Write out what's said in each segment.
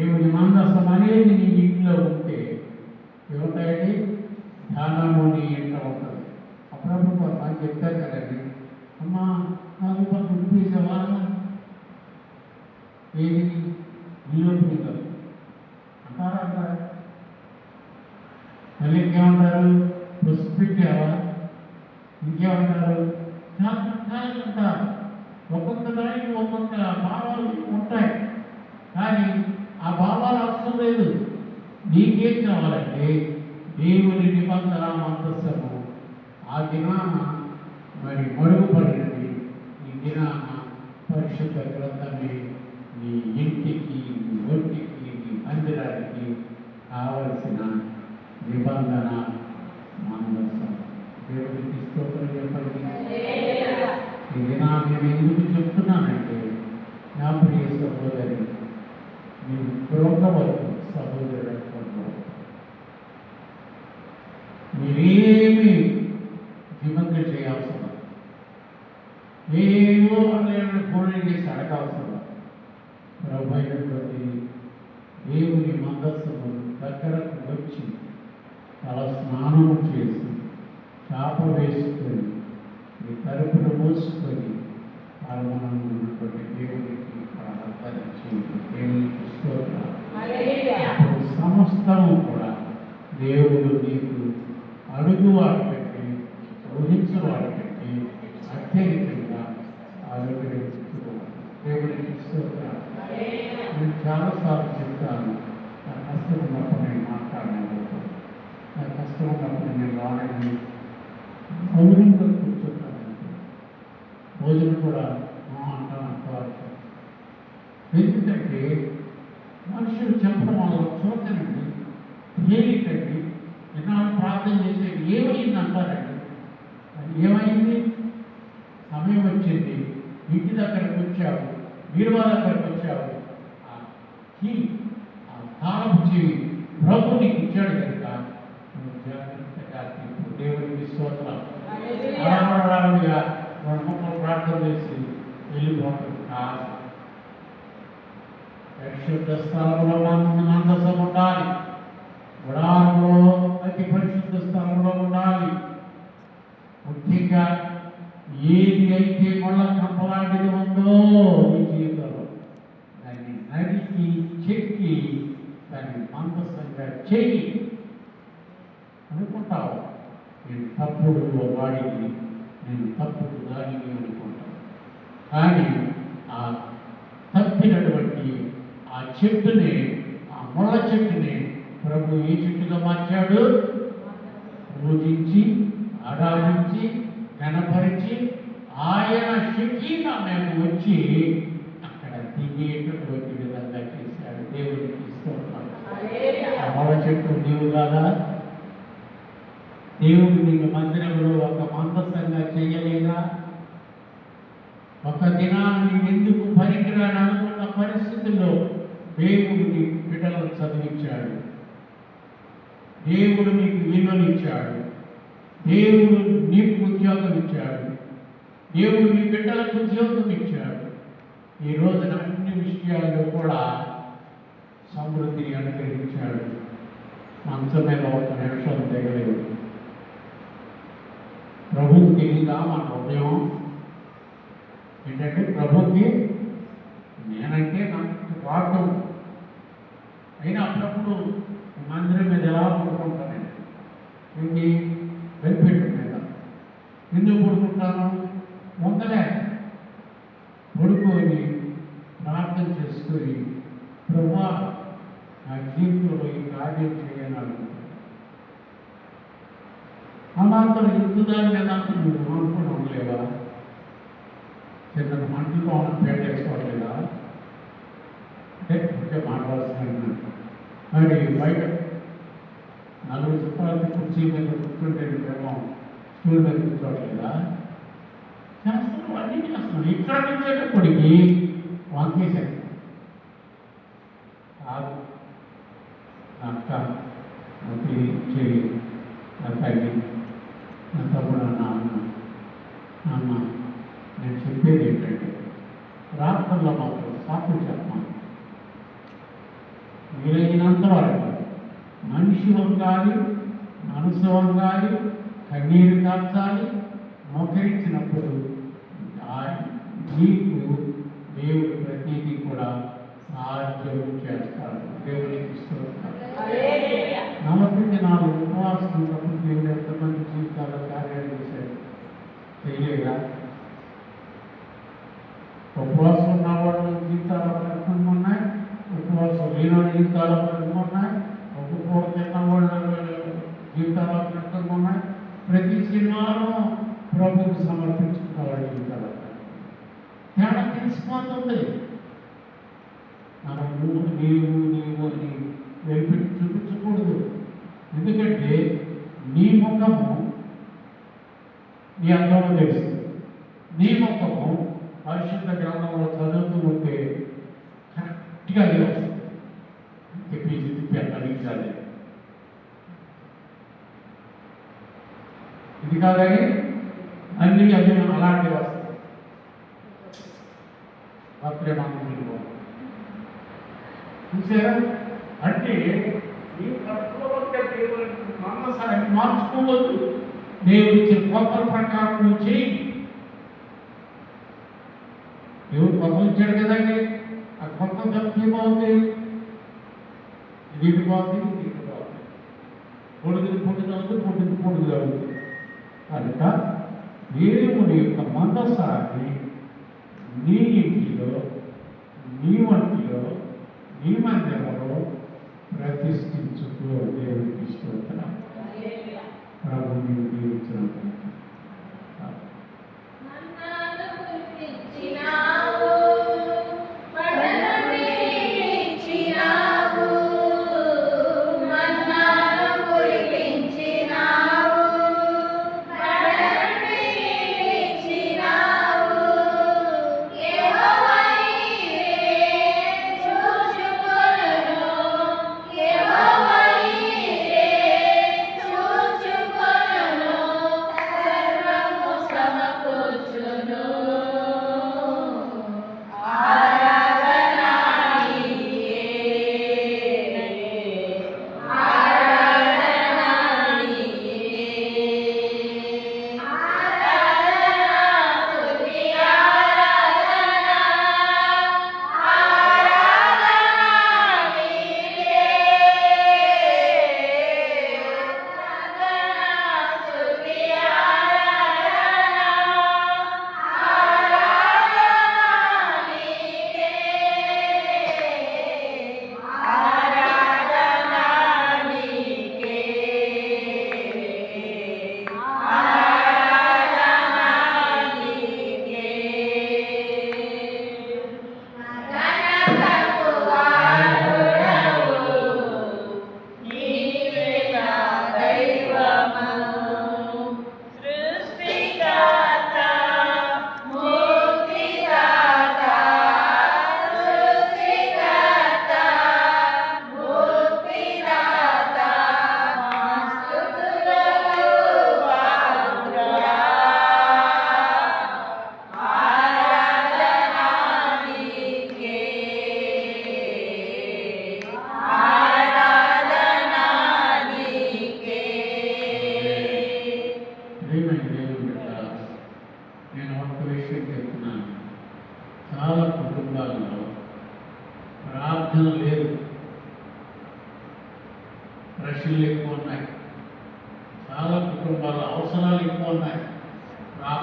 దేవుని మందసం అనేది నీ ఇంట్లో ఉంటే ఏమవుతాయండి ధ్యానము నీ ఇంట్లో ఉంటుంది అప్పుడప్పుడు కొంతమంది చెప్తారు కదండి అమ్మా నాకు కొంత ఉడిపేసావా ఏది ఇల్లు పిల్లలు అంటారా అంటారా మళ్ళీ ఇంకేమంటారు పసుపు పెట్టావా ఇంకేమంటారు చాలా రకాలు అంటారు ఒక్కొక్క దానికి ఒక్కొక్క భావాలు ఉంటాయి కానీ ఆ భావాలు అవసరం లేదు నీకేం కావాలంటే దేవుని నిబంధన మందస్సము ఆ దినాన మరి మరుగుపడినది ఈ దినాన పరిశుద్ధ గ్రంథమే. నీ ఇంటికి నీ ఒంటికి నీ మందిరానికి కావలసిన నిబంధన మందస్సం దేవుడికి స్తోత్రం చెప్పండి. ఈ దినాన్ని నేను ఎందుకు చెప్తున్నానంటే నా ప్రియ సహోదరి మీరు కృంగవద్దు సహోదరుడు మీరేమి విమంగ చేయాల్సిన ఏవో అనేటువంటి పూర్ణం చేసి అడగాల్సిన ప్రభు అయినటువంటి దేవుని మందస్సును దగ్గరకు వచ్చి తల స్నానము చేసి చాప వేసుకొని మీ తరపున మోసుకొని పాల్గొనను ఉన్నటువంటి దేవునికి స్తోత్రం అప్పుడు సమస్తము కూడా దేవుడు నీకు అడుగు వాడు పెట్టి ఊహించు వాడు పెట్టి అత్యధికంగా అనుగ్రహించుకోవాలి దేవునికి స్తోత్రం నేను చాలాసార్లు చెప్తాను నా కష్టం ఉన్నప్పుడు నేను మాట్లాడలేదు నా కష్టం ఉన్నప్పుడు నేను రాలేదు మౌనంగా కూర్చుంటాను భోజనం కూడా అంటాను అంటారు. ఎందుకంటే మనుషులు చెప్పడం వాళ్ళ చూడకండి తేలిక ఎన్నాళ్ళు ప్రార్థన చేసేది ఏమైంది అంటారండి అది ఏమైంది? సమయం వచ్చింది. ఇంటి దగ్గరకు వచ్చావు. బీరువా దగ్గరకు వచ్చావు. ఆ కీ ఆ తాళపు చెవి ప్రభు నీకు ఇచ్చాడు కనుక నువ్వు జాగ్రత్తగా దేవునికి స్తోత్రం. రెండు ముక్కలు ప్రార్థన చేసి వెళ్ళిపోతుంది కాదు. పరిశుద్ధ స్థలంలో మన మందసం ఉండాలి గుడారంలో అతి పరిశుద్ధ స్థలంలో ఉండాలి ముఖ్యంగా ఏది అయితే ముళ్ళ కంపలాంటిది ఉందో ఈ జీవితంలో? దాన్ని నరికి చెక్కి దాన్ని మందసంగా చెయ్యి. అనుకుంటావు నేను తప్పుడు వాడిని నేను తప్పుడు దానిని అనుకుంటాను. కానీ ఆ తప్పినటువంటి ఆ చెట్టుని ఆ ముళ్ళ చెట్టుని ప్రభు ఏ చెట్టుగా మార్చాడు. పూజించి ఆరాధించి కనపరిచి ఆయన శక్తిగా మేము వచ్చి అక్కడ దిగేటటువంటి విధంగా చేశాడు. దేవుడికి ముళ్ళ చెట్టు నీవు కాదా దేవుడు నీకు మందిరంలో ఒక మందస్సంగా చేయలేదా? ఒక దినాన్ని ఎందుకు పనికిరాని అనుకున్న పరిస్థితుల్లో దేవుడు నీ బిడ్డలను చదివించాడు. దేవుడు నీకు విలువనిచ్చాడు. దేవుడు నీకు ఉద్యోగం ఇచ్చాడు. దేవుడు నీ బిడ్డలకు ఉద్యోగం ఇచ్చాడు. ఈ రోజున అన్ని విషయాల్లో కూడా సమృద్ధి అనుగ్రహించాడు. మంచమైన ఒక నిమిషం తెగలేదు ప్రభుకి తెలియదా మన హృదయం? ఏంటంటే ప్రభుకి నేనంటే నాకు వాడటం అయినా అప్పుడప్పుడు మందిరం మీద ఎలా పడుకుంటానండి ఏంటి వెల్పెట్టు మీద ఎందుకు పడుకుంటాను ముందలే పడుకొని ప్రార్థన చేసుకొని ప్రభా నా జీవితంలో ఈ కార్యం చేయని అనుకుంటాను అమాంతరం మీద నువ్వు అనుకుని ఉండలేవా? చిన్న మంటలతో ఉన్న పేట వేసుకోవట్లేదా అంటే ఇంకే మాట్లాడుతున్నాను మరి బయట నలుగురు చుట్టాలకి కుర్చీ మీద కూర్చుంటే ఏమో స్టూల్ మీద కూర్చోవట్లేదా చేస్తున్నాం అన్నీ చేస్తున్నాం ఇక్కడ నుంచేటప్పటికి వంకేశారు. కాదు. అక్క నా చెల్లి చెల్లి నా తల్లి నా తమ్ముడు నా నాన్న నేను చెప్పేది ఏంటంటే రాత్రుల్లో మాత్రం సాకులు చెప్పాను వీలైనంత వరకు మనిషి వంగాలి మనసు వంగాలి కన్నీరు కాచాలి మోకరించినప్పుడు ఆ- నీకు దేవుడు ప్రతిదీ కూడా సాధ్యం చేస్తాడు. దేవుడికి స్తోత్రం. నలభై నాలుగు ఉపవాసం ఉన్నప్పుడు ఎంతమంది జీవితాల్లో కార్యాలు చేశారు. చేయలేదా ఉపవాసం ఉన్న వాళ్ళ జీవితాల ప్రకటన ఉన్నాయి. ఉపవాసం లేని జీవితాల ప్రకటన ఉన్నాయి. ఒక పూట వాళ్ళ జీవితాల ప్రకటన ఉన్నాయి. ప్రతి సినిమాలో ప్రభుకు సమర్పించుకున్న వాళ్ళ జీవితాల తేడా తెలిసిపోతుంది మనం నీవు నీవు నీవు వెలిపెట్టి చూపించకూడదు. ఎందుకంటే నీ ముఖము నీ అందరూ తెలుసు నీ ముఖము పరిశుద్ధ గ్రంథంలో చదువుతూ ఉంటే కరెక్ట్గా అది వస్తుంది. తిప్పి తిప్పి అడిగించాలి ఇది కాదని అన్ని అదే అలాంటివి వస్తాయి అప్పుడే మనం చూసారా? అంటే నీవు తత్వవంత దేవుని మనసాన్ని మార్చుకోవద్దు. దేవుడు ఇచ్చిన కోపల ప్రకారం నువ్వు చేయి. దేవుడు కొత్త ఇచ్చాడు కదండి. ఆ కొత్త తప్పు బాగుంది ఇది బాగుంది పోతుంది బాగుంది పొడుగుది పొడుగు అవుతుంది పొడుగుది పొడుగు అవుతుంది. కనుక దేవుని యొక్క మనసాన్ని నీ ఇంటిలో నీ వంటిలో నీ మందిరంలో ప్రతిష్ఠించుకో దేవుడికి స్తోత్రం ప్రభు నీవు దీవించిన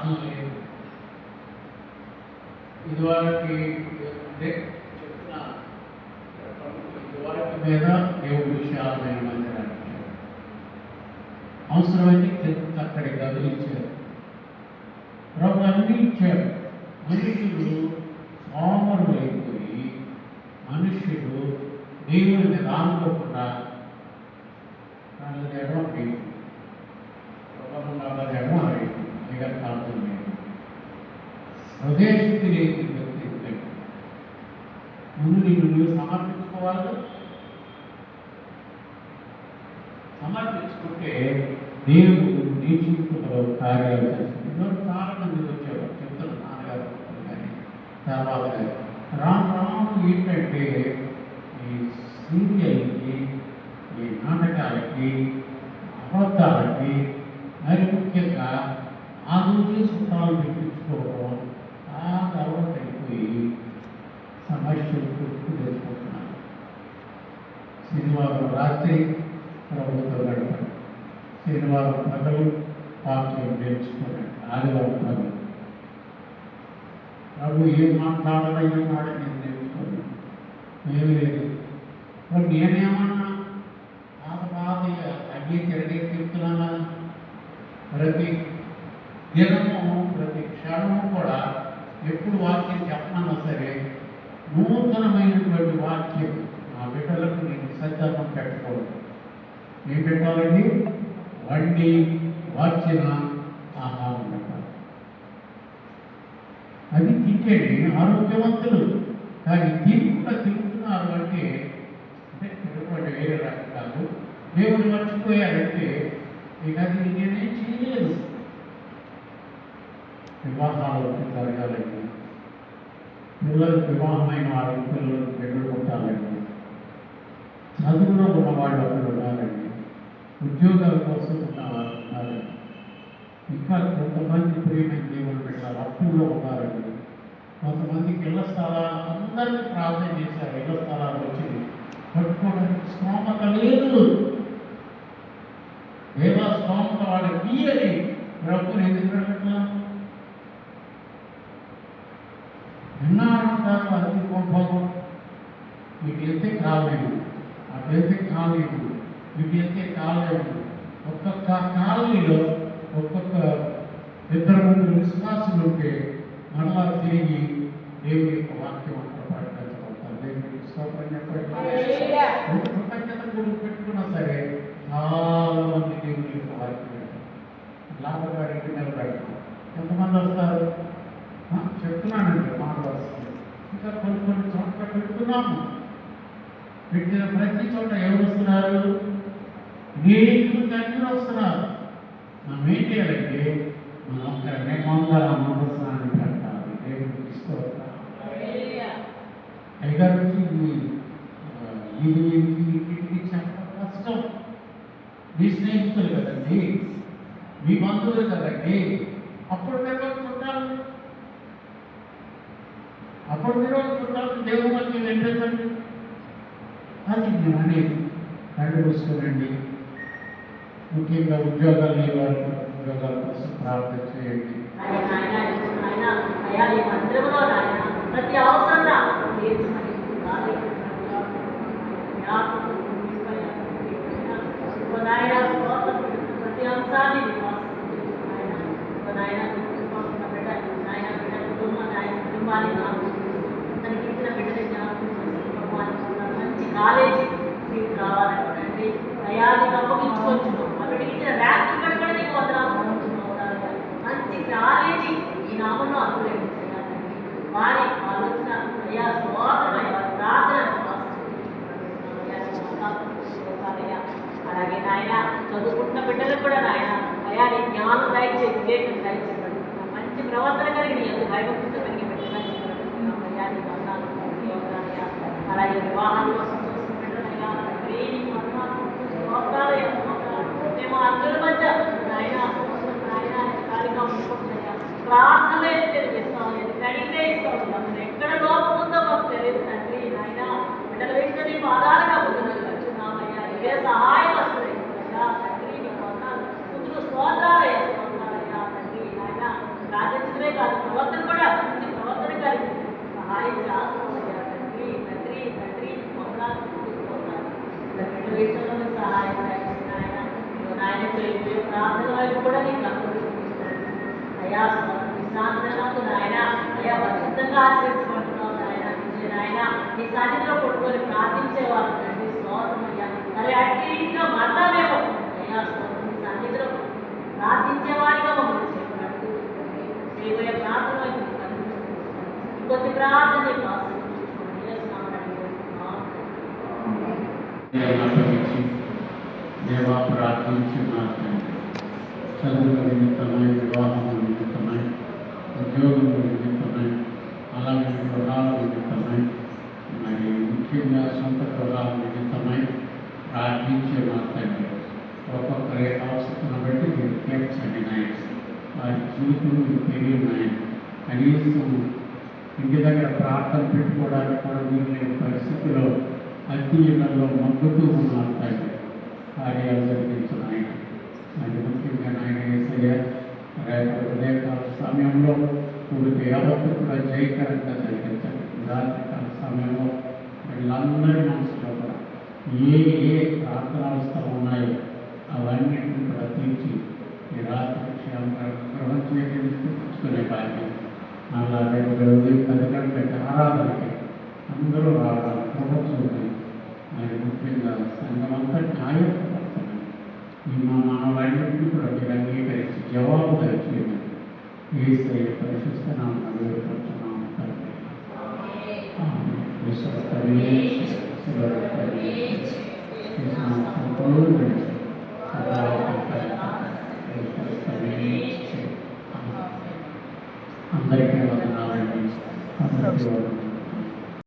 ప్రార్థన లేదు. ఇదివరకు అంటే చెప్పిన ఇదివరకు మీద దేవుడు విశాలమైన మందిరానికి అవసరమైతే తెచ్చి అక్కడికి గదులు ఇచ్చారు. ప్రభు అన్నీ ఇచ్చారు మనుషులు సోమరులు అయిపోయి మనుషులు దేవుడిని రానుకోకుండా వాళ్ళని ఎడమ వేసి వాళ్ళని ఎడమ వేసి ఇక ప్రార్థన లేదు హృదయశుద్ధి లేని వ్యక్తి ముందు నిన్ను నువ్వు సమర్పించుకోవాలి. సమర్పించుకుంటే దేవుడు నీ జీవితంలో కార్యాలు చేస్తుంది చాలా మంది వచ్చేవారు. చెప్తారు నాన్నగారు కానీ తర్వాత రామ్ రామ్ ఏంటంటే ఈ సీరియల్కి ఈ నాటకాలకి అబద్ధాలకి మరి ముఖ్యంగా ఆ రోజు సుఖాలు తెప్పించుకోవడం సమస్యలు గుర్తు తెచ్చుకుంటున్నాను శనివారం రాత్రి ప్రభుత్వం గడపడం శనివారం పగలు పాత్రలు నేర్చుకోవడం ఆదివారం పగలు. ప్రభు ఏం మాట్లాడాలయ్యే మాట నేను నేర్చుకోను ఏమి లేదు. మరి నేనేమన్నా పాత పాత అగ్ని తిరగే చెప్తున్నానా? ప్రతి దినము ఎప్పుడు వాక్యం చెప్పమన్నా సరే నూతనమైనటువంటి వాక్యం నా బిడ్డలకు నేను సజ్జాతం పెట్టుకోవాలి ఏం పెట్టాలండి? వండి వార్చిన ఆహారం పెట్టాలి. అది తింటేనే ఆరోగ్యవంతులు. కానీ తిరుగుతా తిరుగుతున్నారు అంటే అంటే తిరుగుబాటు వేరే రకం కాదు. దేవుడు మర్చిపోయారంటే ఇక అది నేనేం చేయలేదు. వివాహాలకు జరగాలండి పిల్లలకు వివాహమైన వారి పిల్లలకు బిడ్డలు పుట్టాలండి చదువులో ఉన్నవాళ్ళు అక్కడ ఉండాలండి ఉద్యోగాల కోసం ఉన్నవారు ఉండాలండి ఇంకా కొంతమంది ప్రేమ దేవుడు పెట్టాలి అప్పుల్లో ఉన్నారండి కొంతమందికి ఇళ్ళ స్థలాలు అందరికీ ప్రార్థన చేశారు. ఇళ్ళ స్థలాలు వచ్చింది పట్టుకోవడానికి స్తోమత లేదు. దేవా స్తోమత వాళ్ళకి అని ప్రభుత్వం ఎందుకు పెట్టట్లా విన్నారంటారు అది గొప్పగా ఇటు వెళ్తే కాలేదు అటు వెళ్తే కాలేదు ఇటు వెళ్తే కాలేదు ఒక్కొక్క కాలనీలో ఒక్కొక్క ఇద్దరు ముగ్గురు విశ్వాసులు ఉంటే మరలా తిరిగి దేవుని యొక్క వాక్యం అంతా స్తోత్రం చెప్పండి. కృతజ్ఞత పెట్టుకున్నా సరే చాలా మంది దేవుని యొక్క వాక్యం. లాభగారికి నిలబెడతారు. ఎంతమంది వస్తారు? ఆ, చెప్తున్నానండి మాట వస్తుంది ఇంకా కొన్ని కొన్ని చోట్ల పెడుతున్నాము. పెట్టిన ప్రతి చోట ఎవరు వస్తున్నారు నీకు దగ్గర వస్తున్నారు. మనం ఏం చేయాలంటే మనం ఒక మేమందర అమృతస్నాన్ని పెట్టాలి దేవుడికి తీసుకోవాలి. హల్లెలూయా. అయ్యగారు వచ్చి ఇది ఇంటికి చెప్పడం కష్టం. మీ స్నేహితులు కదండి మీ బంధువులు కదండి అప్పుడు మీరు చుట్టాలు అప్పుడు మీరు ఒక చుట్టాలు దేవుని వచ్చి వినిపించండి అది నేను అనేది కళ్ళు మూసుకోనండి ముఖ్యంగా ఉద్యోగాలు లేని వారు ఉద్యోగాల కోసం ప్రార్థన చేయండి ఆయన నాయన ఇప్పుడు నాయన అయ్యా ఈ మందిరంలో నాయన ప్రతి అవసరం నాకు తీర్చమని ప్రార్థిస్తున్నాను. జ్ఞాపకం ఉంచుకోయా. ఓ నాయన స్తోత్రం. ప్రతి అంశాన్ని నీ కోసం ఉంచు నాయన. ఓ నాయన నీ కృపకున్న బిడ్డ, నాయన బిడ్డ కుటుంబం, నాయన కుటుంబాన్ని జ్ఞాపకం చేసుకో. తనకి జ్ఞాపకం చేసుకో. ప్రభువానికి మంచి కాలేజీ సీట్ కావాలనుకోండి తండ్రి అయాన్ని అక్కడ ఇచ్చిన ర్యాంక్ ఇక్కడ కూడా నీకు వందనాలు మంచి కాలేజీ ఈ నామంలో అనుగ్రహం చేయాలండి వారి ఆలోచన అయ్యా స్వాతమయ్య ప్రార్థన అలాగే నాయన చదువుకుంటున్న బిడ్డలకు కూడా నాయన అయ్యా నీ జ్ఞానం దయచే వివేకం దయచే మంచి ప్రవర్తన కలిగి నీ యొక్క భయభక్తితో కలిగి పెట్టాలని అయ్యా నీ వందనాలు నీ వందనాలయ్యా. అలాగే వివాహాల కోసం చూస్తున్న బిడ్డలయ్యా ప్రేమికి వందనాలు స్తోత్రాలయ్యా, స్తోత్రాలు. మేము అందరి మధ్య నాయన నాయన కార్యక్రమం అనుకుంటున్నాయా ప్రార్థనే తెలిపిస్తాం కడిగితే ఇస్తాం అసలు ఎక్కడ లోపం ఉందో మాకు తెలియదు తండ్రి నాయన బిడ్డల వెంట నీ పాదాలుగా ముందుకు వచ్చున్నామయ్యా ఇవే సహాయం వస్తుంది అయ్యా తండ్రి నీకు వందనాలు ముందుకు స్తోత్రాలయ్యా స్తోత్రాలయ్యా తండ్రి నాయన ప్రార్థించడమే కాదు ప్రవర్తన కూడా మంచి ప్రవర్తన కలిగి సహాయం చేస్తామయ్యా తండ్రి తండ్రి తండ్రి నీకు వందనాలు ముందుకు స్తోత్రాలు. బిడ్డల విషయంలో సహాయం దయచేయండి నాయన ప్రార్థన వైపు కూడా నీకు అప్పగిస్తున్నాను. అయ్యా శాంతనాథు నాయన అయ్యా పరిశుద్ధంగా ఆచరించుకుంటున్నావు నాయన నాయన నీ సన్నిధిలో కొట్టుకొని ప్రార్థించేవారు తండ్రి స్తోత్రం అయ్యా మరి అట్టి ఇంట్లో మరలా మేము అయ్యా స్తోత్రం నీ సన్నిధిలో ప్రార్థించేవారిగా మమ్మల్ని చేయబడి చేయబోయే ప్రార్థన వైపు నీకు ప్రార్థన నీకు అప్పగించి దేవా ప్రార్థించున్నాను చదువుల నిమిత్తమై వివాహం నిమిత్తమై ఉద్యోగం నిమిత్తమై అలాగే గృహాల నిమిత్తమై మరి ముఖ్యంగా సొంత గృహాల నిమిత్తమై ప్రార్థించే మా తండ్రి ఒక్కొక్కరి అవసరం బట్టి మీరు తీర్చండి నాయన. వారి జీవితం మీకు తెలియదు నాయన. కనీసం ఇంటి దగ్గర ప్రార్థన పెట్టుకోవడానికి కూడా మీరు లేని పరిస్థితిలో అతి ఇళ్ళలో మగ్గుతూ ఉన్నారు కార్యాలు జరిగించిన ఆయన. అది ముఖ్యంగా నాయన ఏసయ్య రేపు ఉదయకాల సమయంలో ఊరికి యావత్తు కూడా జయకరంగా జరిగించాలి రాత్రికాల సమయంలో వీళ్ళందరి మనసులో కూడా ఏ ఏ ప్రార్థన అవస్థలు ఉన్నాయో అవన్నింటిని కూడా తీర్చి ఈ రాత్రి క్షేమంగా గ్రహం చేయడం బాధ్యత అలా రేపు ఉదయం పది గంటలకి ఆరాధనకి అందరూ రావడం ముఖ్యంగా సంఘం అంతా న్యాయపడుతుంది మా మానవాళ్ళని కూడా మీరు అంగీకరించి జవాబు దయచేయండి ఏ పరిశుద్ధ నామం వేడుకుంటున్నాము అందరికీ వందనాలండి అందరికీ